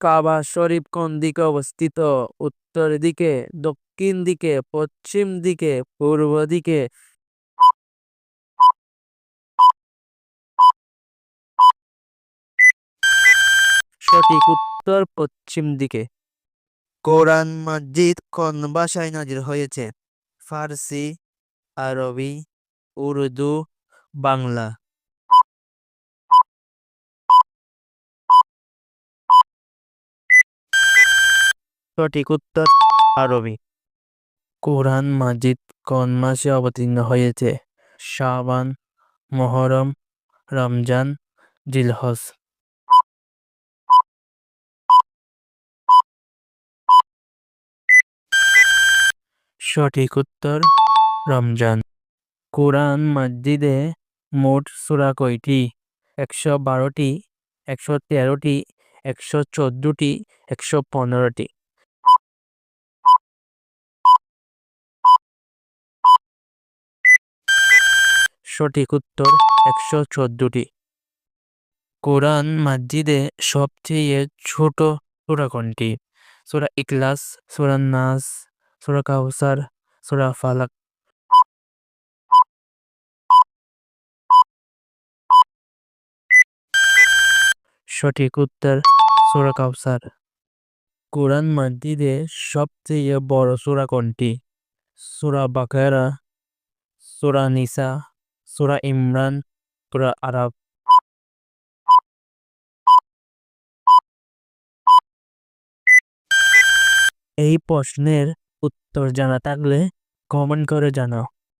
কাবা শরীফ কোন দিকে অবস্থিত? উত্তর দিকে, দক্ষিণ দিকে, পশ্চিম দিকে, পূর্ব দিকে? সঠিক উত্তর পশ্চিম দিকে। কোরআন মসজিদ কোন ভাষায় নাজির হয়েছে? ফার্সি, আরবি, উর্দু, বাংলা। সঠিক উত্তর আরবি। কোরআন মাজিদ কোন মাসে অবতীর্ণ হয়েছে? শাবান, মহরম, রমজান, জিলহজ। সঠিক উত্তর, রমজান। কোরআন মসজিদে মোট সূরা কয়টি? একশো বারোটি, একশো তেরোটি, একশো চোদ্দটি, একশো পনেরোটি। সঠিক উত্তর, একশো চোদ্দটি। কোরআন মসজিদে সবচেয়ে ছোট সূরা কোনটি? সূরা ইখলাস, সূরা নাস, সূরা কাউসার, সূরা ফালাক। সঠিক উত্তর, সূরা কাউসার। কোরআন মসজিদে সবচেয়ে বড় সূরা কোনটি? সূরা বাকারা, সূরা নিসা সূরা ইমরান সুরা আরব এই প্রশ্নের উত্তর জানা থাকলে কমেন্ট করে জানাও।